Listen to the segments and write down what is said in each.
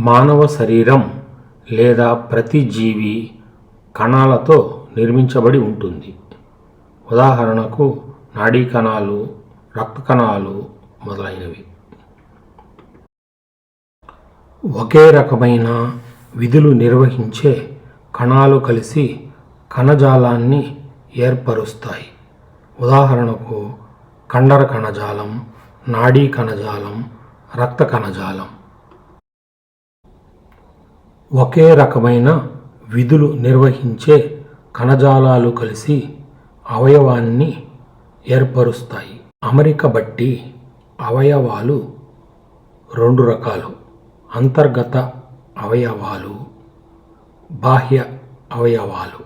మానవ శరీరం లేదా ప్రతి జీవి కణాలతో నిర్మించబడి ఉంటుంది. ఉదాహరణకు నాడీ కణాలు రక్త కణాలు మొదలైనవి. ఒకే రకమైన విధులు నిర్వహించే కణాలు కలిసి కణజాలాన్ని ఏర్పరుస్తాయి. ఉదాహరణకు కండర కణజాలం నాడీ కణజాలం రక్త కణజాలం. ఒకే రకమైన విధులు నిర్వహించే కణజాలాలు కలిసి అవయవాన్ని ఏర్పరుస్తాయి. అమరిక బట్టి అవయవాలు రెండు రకాలు. అంతర్గత అవయవాలు బాహ్య అవయవాలు.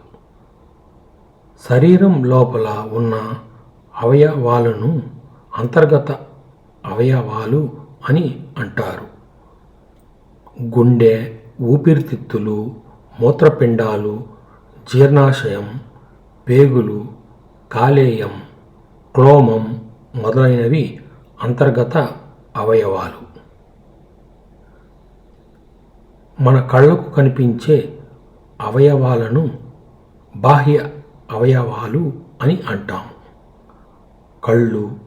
శరీరం లోపల ఉన్న అవయవాలను అంతర్గత అవయవాలు అని అంటారు. గుండె ఊపిరితిత్తులు మూత్రపిండాలు జీర్ణాశయం పేగులు కాలేయం క్లోమం మొదలైనవి అంతర్గత అవయవాలు. మన కళ్ళకు కనిపించే అవయవాలను బాహ్య అవయవాలు అని అంటాం. కళ్ళు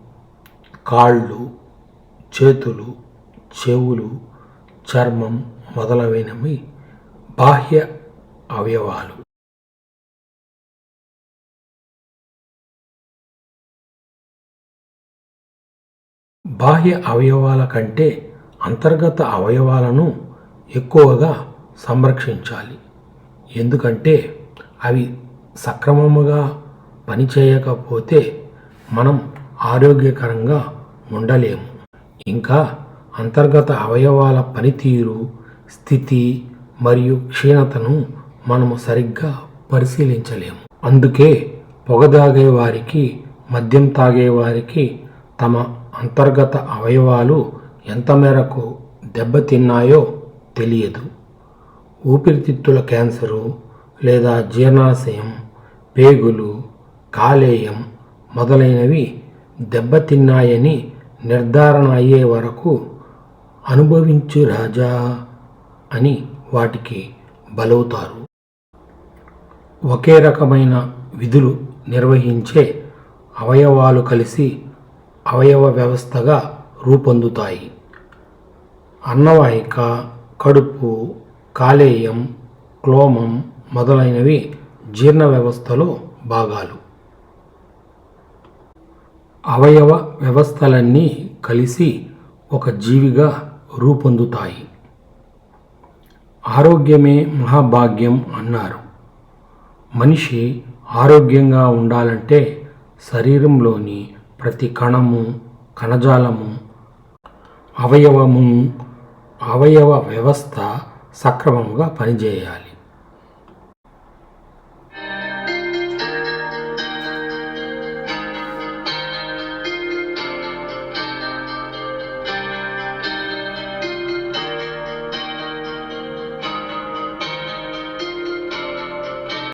కాళ్ళు చేతులు చెవులు చర్మం మొదలైనవి బాహ్య అవయవాలు. బాహ్య అవయవాల కంటే అంతర్గత అవయవాలను ఎక్కువగా సంరక్షించాలి. ఎందుకంటే అవి సక్రమముగా పనిచేయకపోతే మనం ఆరోగ్యకరంగా ఉండలేము. ఇంకా అంతర్గత అవయవాల పనితీరు స్థితి మరియు క్షీణతను మనము సరిగ్గా పరిశీలించలేము. అందుకే పొగ తాగే వారికి మద్యం తాగే వారికి తమ అంతర్గత అవయవాలు ఎంత మేరకు దెబ్బతిన్నాయో తెలియదు. ఊపిరితిత్తుల క్యాన్సరు లేదా జీర్ణాశయం పేగులు కాలేయం మొదలైనవి దెబ్బతిన్నాయని నిర్ధారణ అయ్యే వరకు అనుభవించు రాజా. అని వాటికి బలవుతారు. ఒకే రకమైన విధులు నిర్వహించే అవయవాలు కలిసి అవయవ వ్యవస్థగా రూపొందుతాయి. అన్నవాహిక కడుపు కాలేయం క్లోమం మొదలైనవి జీర్ణ వ్యవస్థలో భాగాలు. అవయవ వ్యవస్థలన్నీ కలిసి ఒక జీవిగా రూపొందుతాయి. ఆరోగ్యమే మహాభాగ్యం అన్నారు. మనిషి ఆరోగ్యంగా ఉండాలంటే శరీరంలోని ప్రతి కణము కణజాలము అవయవము అవయవ వ్యవస్థ సక్రమంగా పనిచేయాలి.